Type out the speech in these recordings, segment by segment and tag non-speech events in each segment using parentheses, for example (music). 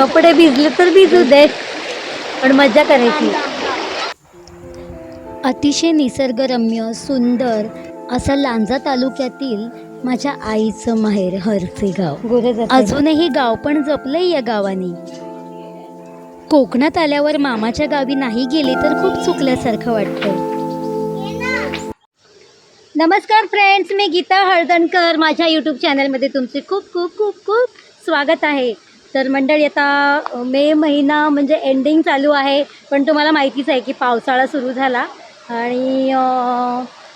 कपडे भिजले तर भिजू दे पण मजा करायची. अतिशय निसर्गरम्य सुंदर असं लांजा तालुक्यातील माझ्या आईचं माहेर हरसे गाव. अजूनही गाव पण जपलंय या गावाने. कोकणात आल्यावर मामाच्या गावी नाही गेले तर खूप चुकल्यासारखं वाटतं नमस्कार फ्रेंड्स मी गीता हळदणकर. माझ्या यूट्यूब चॅनलमध्ये तुमचे खूप खूप खूप खूप स्वागत आहे. तर मंडळी आता मे महिना म्हणजे एंडिंग चालू आहे पण तुम्हाला माहितीच आहे की पावसाळा सुरू झाला आणि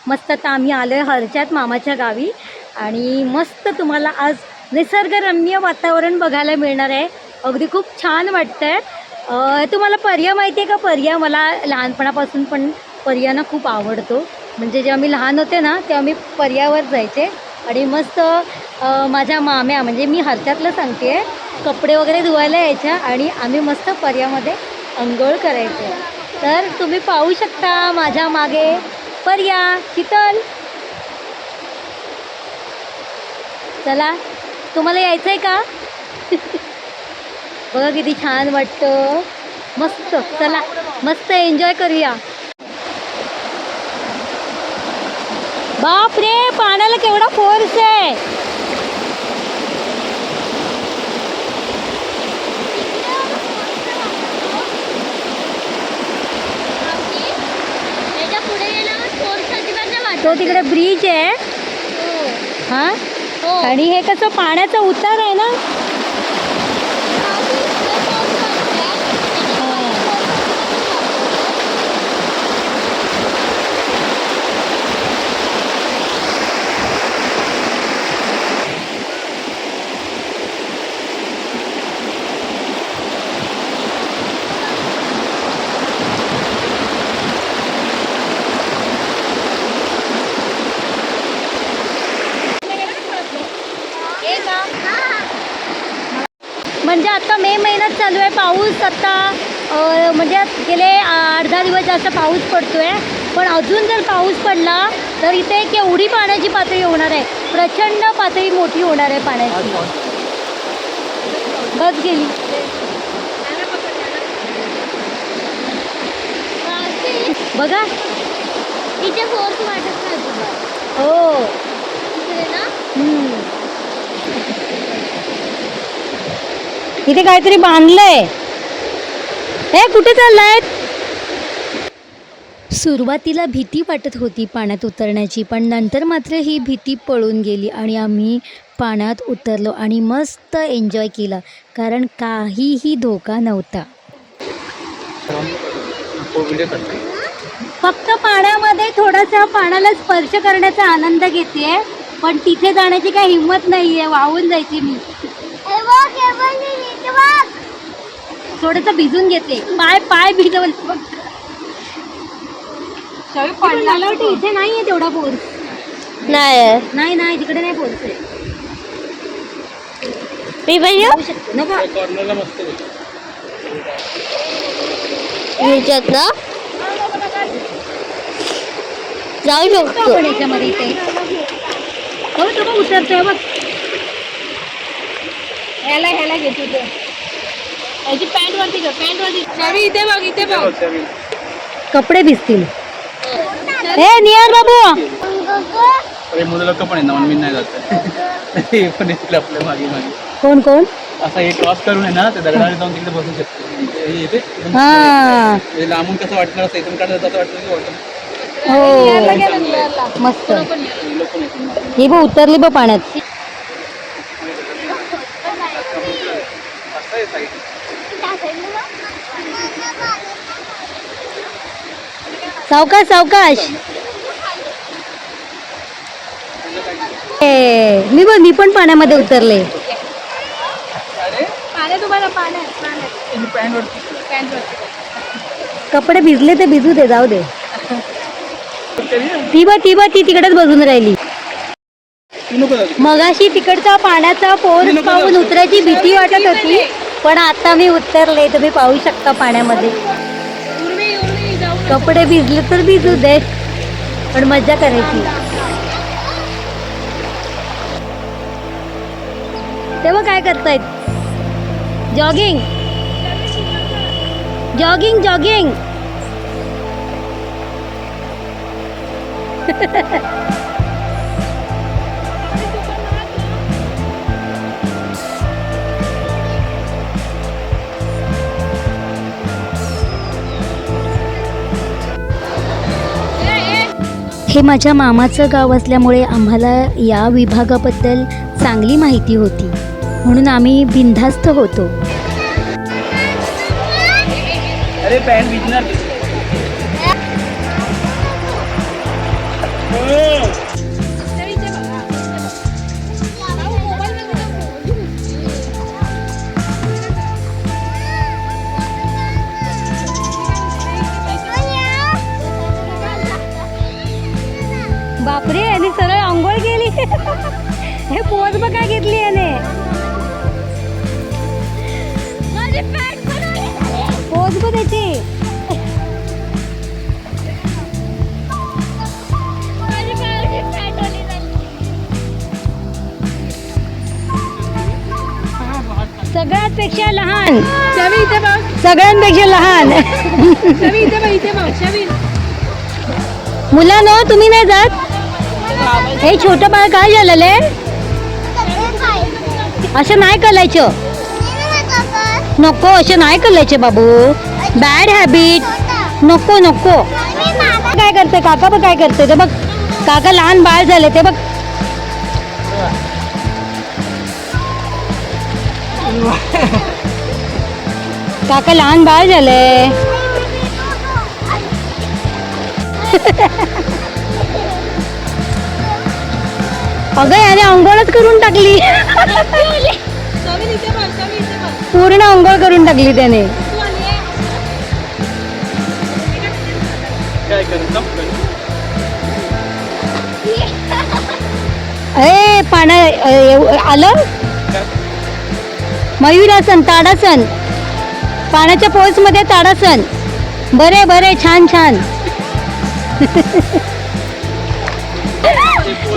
मस्त आता आम्ही आलो आहे हरच्यात मामाच्या गावी आणि मस्त तुम्हाला आज निसर्गरम्य वातावरण बघायला मिळणार आहे. अगदी खूप छान वाटतं आहे तुम्हाला पर्या माहिती आहे का? पर्या मला लहानपणापासून पण पर्याना खूप आवडतो. म्हणजे जेव्हा मी लहान होते ना तेव्हा मी पर्यावर जायचे आणि मस्त माझ्या माम्या म्हणजे मी हरच्यातलं सांगते आहे कपडे वगैरे धुवायला यायच्या आणि आम्ही मस्त पर्यामध्ये अंघोळ करायचे. तर तुम्ही पाहू शकता माझ्या मागे पर्या शीतल. चला तुम्हाला यायचं आहे का? (laughs) बघा किती छान वाटतं. मस्त चला मस्त एन्जॉय करूया. बाप रे पाण्याला केवढा फोर्स आहे. तो तिकडे ब्रिज आहे. हा. आणि हे कसं पाण्याचा उतार आहे ना म्हणजे आता मे महिन्यात चालू आहे पाऊस आता म्हणजे गेले आठ दहा दिवस जास्त पाऊस पडतोय. पण अजून जर पाऊस पडला तर इथे केवढी पाण्याची पातळी होणार आहे? प्रचंड पातळी मोठी होणार आहे पाण्याची. बस गेली. बघा. तिचे फोर्स वाटत नाही हो. इथे काहीतरी बांधलंय. हे कुठे चाललाय? सुरुवातीला भीती वाटत होती पाण्यात उतरण्याची पण नंतर मात्र ही भीती पळून गेली आणि आम्ही पाण्यात उतरलो आणि मस्त एन्जॉय केला कारण काहीही धोका नव्हता. फक्त पाण्यामध्ये थोडासा पाण्याला स्पर्श करण्याचा आनंद घेते पण तिथे जाण्याची काही हिंमत नाहीये वाहून जायची मी हे बघ हे बघ इथे बघ थोडस भिजून घेते पाय पाय भिजवले. मला वाटतं इथे नाहीये तेवढा फोर्स नाही. नाही नाही तिकडे नाही फोर्स आहे मी पण जाऊ शकतो. नको. ह्याच्यात ना? जाऊ शकतो. शकतो आपण याच्यामध्ये इथे. हो तो बघ उतरतोय बघ. ह्याला ह्याला घे तू. याची पॅन्ट वरती घे पॅन्ट वरती इथे बघ इथे बघ. कपडे भिजतील हे नियर बाबू. अरे मुलं लोक पण म्हणून मी नाही जात. हे पण येतील आपल्या मागे मागे. कोण कोण? असा एक क्रॉस करून आहे ना ते दगडाने जाऊन तिकडे बसू शकतो. हे येते. हा. हे लांबून कसं वाटणार असं इथून काढलं जातं वाटतं की वाटतं. हो. मस्त. पण येतील. ही बघ उतरली बघ पाण्यात. असं आहे. सावकाश सावकाश. ए, मी बघ मी पण पाण्यामध्ये उतरले. हे कपडे भिजले ते भिजू दे जाऊ दे. ती बघ ती बघ ती तिकडेच बसून राहिली. मगाशी तिकडचा पाण्याचा पोर पाहून उतरायची भीती वाटत होती पण आता मी उतरले तुम्ही पाहू शकता पाण्यामध्ये. कपडे भिजले तर भिजू दे पण मजा करायची. तेव्हा काय करतायत? जॉगिंग. Jogging jogging. (laughs) हे माझ्या मामाचं गाव असल्यामुळे आम्हाला या विभागाबद्दल चांगली माहिती होती. म्हणून आम्ही बिनधास्त होतो. अरे सगळ्यात पेक्षा लहान. शवी इथे बघ. सगळ्यांपेक्षा लहान. शवी इथे बघ इथे बघ शवी मुलांनो तुम्ही नाही जात? हे छोटं बाळ काय झालेलं आहे? असं नाही करायचं नको असं नाही करायचं बाबू. बॅड हॅबिट नको नको. काय करते? काका बघ काय करते? ते बघ. काका लहान बाळ झाले ते बघ. (laughs) काका लहान बाळ झाले (laughs) अगं याने अंघोळच करून टाकली. पूर्ण अंघोळ करून टाकली त्याने. अरे ए पाण्या आलं? मयूरासन ताडासन पाण्याच्या पोल्समध्ये ताडासन बरे बरे छान छान.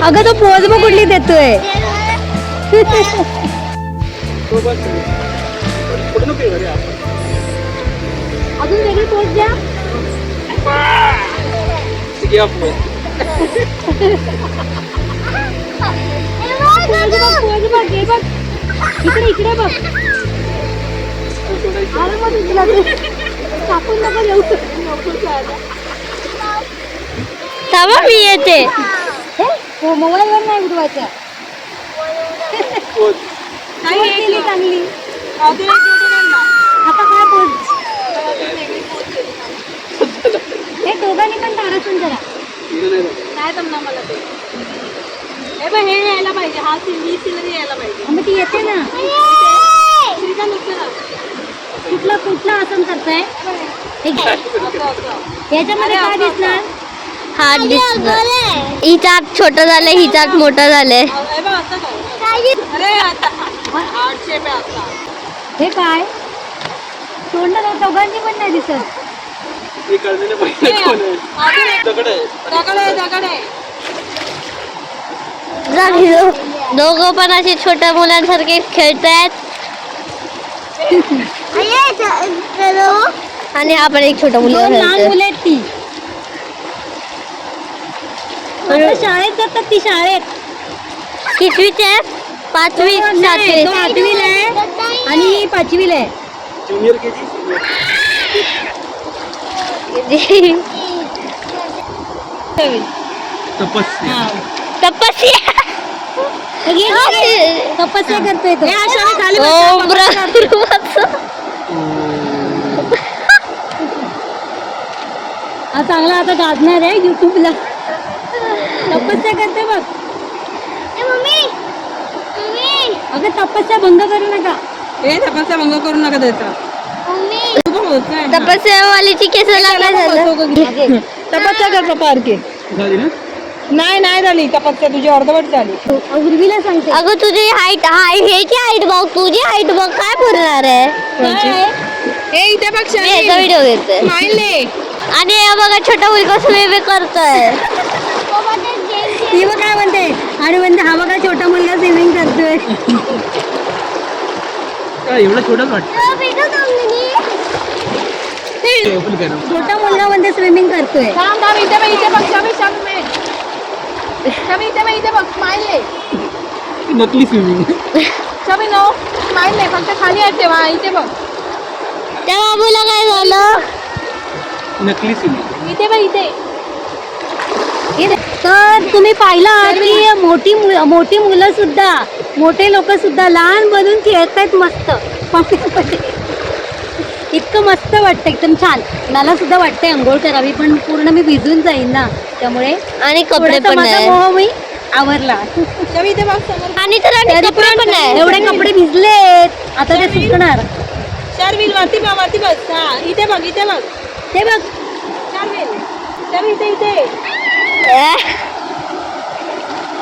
अगं तो पोज बघ कुठली देतोय. अजून वेगळी पोज द्या. (laughs) बघ बघ. इकडे इकडे बघ. आलं मग तुला ते. टाकून नको देऊ. थांबा मी येते. हो मोबाईलवर नाही उडवायचं. पोज केली चांगली. आता काय पोज (laughs) हे दोघांनी पण ताडासून जरा. काय जमणार मला ते. हे बघ हे यायला पाहिजे. हा यायला पाहिजे. मग ती येते ना. श्रीका नुकतं ना कुठला कुठला आसन करताय? हे घे. याच्यामध्ये काय दिसणार? हात हिचा छोटं झालंय हिचा मोठं झालंय. अरे आता हार्ट शेप आहे आता हे काय? तोंड नाही, दोघांनी पण नाही दिसत. हे कळलेलं पाहिजे कोण आहे. अजून एक दगड आहे. दगड आहे दगड आहे. दोघं पण असे छोट्या मुलांसारखे खेळतायत. आणि आपण एक छोटा मुलं आहेत ती. शाळेत जातात ती शाळेत. कितवीचे आहेत पाचवी आठवीला आहे आणि ही पाचवीला आहे. ज्युनियर तपस्या. तपस्या घे, घे, घे. तपस्या करतोय तो. ओम ब्रह्मस्व. हा चांगला आता गाजणार आहे युट्यूबला तपस्या करते बघ. अगं तपस्या भंग करू नका. ए तपस्या भंग करू नका त्याचा. तपस्यावालीची केस लागला झालं. तपस्या कर पप्पा आरके झाली ना? नाही नाही झाली. तपस्या तुझी अर्धवट झाली. उर्वीला सांगते. अगं तुझी हाईट हाय ह्याची हाईट बघ? तुझी हाईट बघ. काय पुरणार आहे? ए इथे बघ मी याचा व्हिडिओ घेते. आणि हे बघा छोटा मुलगा स्विमिंग करतोय. ती बघ काय म्हणते? आणि म्हणते हा बघा छोटा मुलगा स्विमिंग करतोय. काय एवढं छोटंच वाटतं ओपन कर छोटा मुलगा म्हणजे स्विमिंग करतोय. थांब थांब इथे बघ इथे बघ शमी शमी इथे बघ इथे बघ स्माइल आहे नकली स्विमिंग शमी नो स्माइल नाही फक्त खाली आहे तेव्हा इथे बघ. त्या बाबूला काय झालं? नकली स्विमिंग इथे बघ इथे. तर तुम्ही पाहिलं की मोठी मु- मोठी मुलं सुद्धा मोठे लोक सुद्धा लहान बनून खेळतायत मस्त. पाण्यामध्ये. इतकं मस्त वाटतं एकदम छान. मला सुद्धा वाटतंय आंघोळ करावी पण पूर्ण मी भिजून जाईन ना त्यामुळे आणि कपडे पण मोह मी आवरला. शमी इथे बघ समोर. आणि तर आणि तरी कपडे पण एवढे कपडे भिजलेत. आता ते सुकणार. शर्विल वरती बघ वरती बघ. हा इथे बघ इथे बघ. ते बघ. शर्विल. शमी इथे इथे.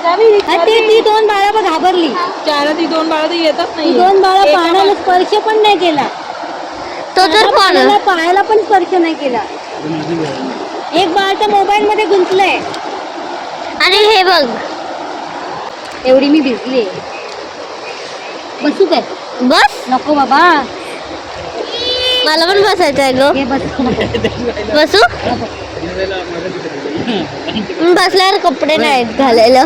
आणि ती ती दोन बाळा बघ घाबरली. चार ती दोन बाळा तर येतच ती नाही दोन बाळा पाण्याला स्पर्श पण नाही केला. तो तर पाण्याला पायाला पण स्पर्श नाही केला. एक बाळ तर मोबाईल मध्ये गुंतलंय. आणि हे बघ. एवढी मी भिजली. बसू काय? बस? नको बाबा. मला पण बसायचं आहे ग. हे बस बसू? बसल्यावर कपडे नाहीत घालायला.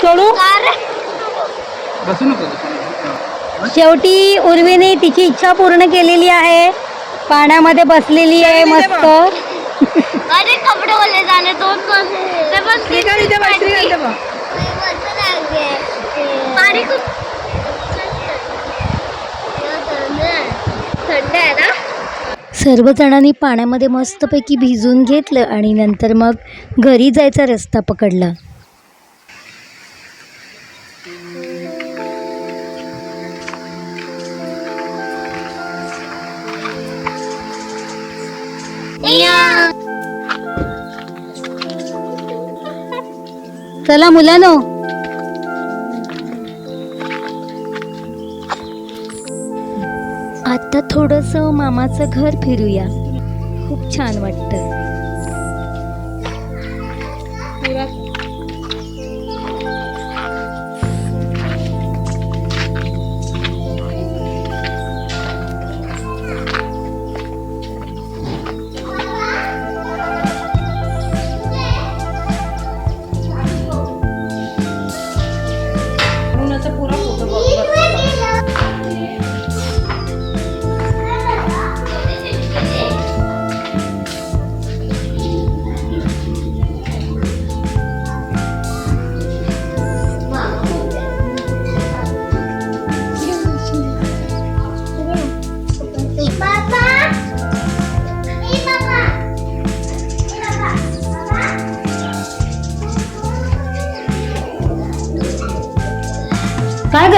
सोडू? बसू नको. शेवटी उर्वीने तिची इच्छा पूर्ण केलेली आहे. पाण्यामध्ये बसलेली आहे मस्त. (laughs) अरे कपडे ओले झाले दोन पाणी खूप थंड आहे ना? सर्वजणांनी पाण्यामध्ये मस्तपैकी भिजून घेतलं आणि नंतर मग घरी जायचा रस्ता पकडला. चला मुलानो. आता थोडंसं मामाचं घर फिरूया. खूप छान वाटतं.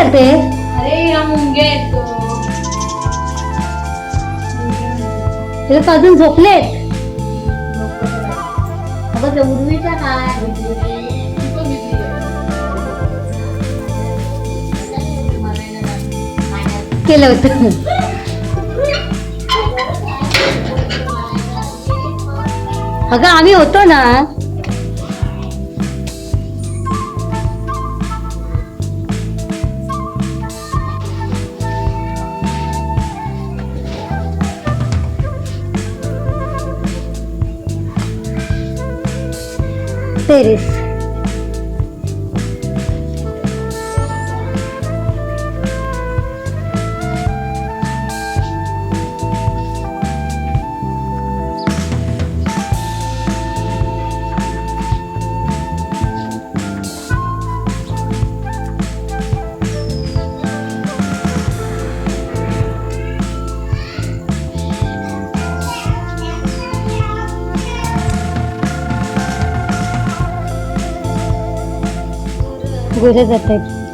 काय करते अरे या मुंग्या येतो ते तर अजून झोपलेत अगं ते उर्वीचा काय केलं होतं. अगं आम्ही होतो ना. Herif गुरे जातात.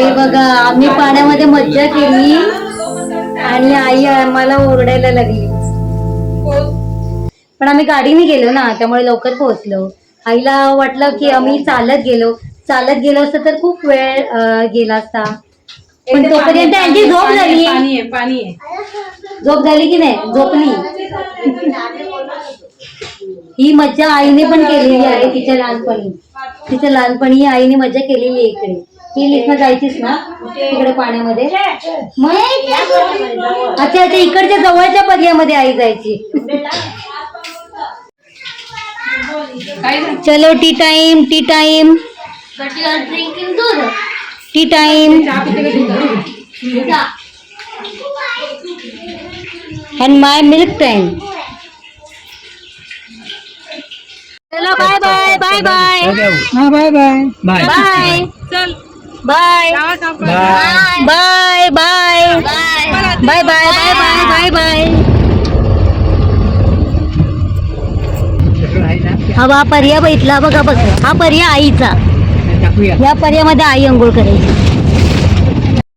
हे बघा आम्ही पाण्यामध्ये मज्जा केली. आणि आई आम्हाला ओरडायला लागली. पण आम्ही गाडीने गेलो ना त्यामुळे लवकर पोहोचलो. आईला वाटलं की आम्ही चालत गेलो. चालत गेलो असतं तर खूप वेळ गेला असता. पण तोपर्यंत त्यांची झोप झाली. पाणी झोप झाली की नाही? झोपली. ही मज्जा आईने पण केलेली आहे तिच्या लहानपणी. तिच्या लहानपणी आईने मज्जा केलेली आहे इकडे. ही लिफ्ट जायचीच ना तिकडे पाण्यामध्ये. मग? अच्छा अच्छा इकडच्या जवळच्या पर्यामध्ये आई जायची. चलो tea time tea time. Drinking दूध tea time. And my milk time. चलो बाय बाय बाय बाय हा बाय बाय बाय बाय चल bye bye bye bye bye bye bye bye bye हा हा पर्या बघितला बघा बघ. हा पर्या आईचा. या पर्यामध्ये आई अंघोळ करायची.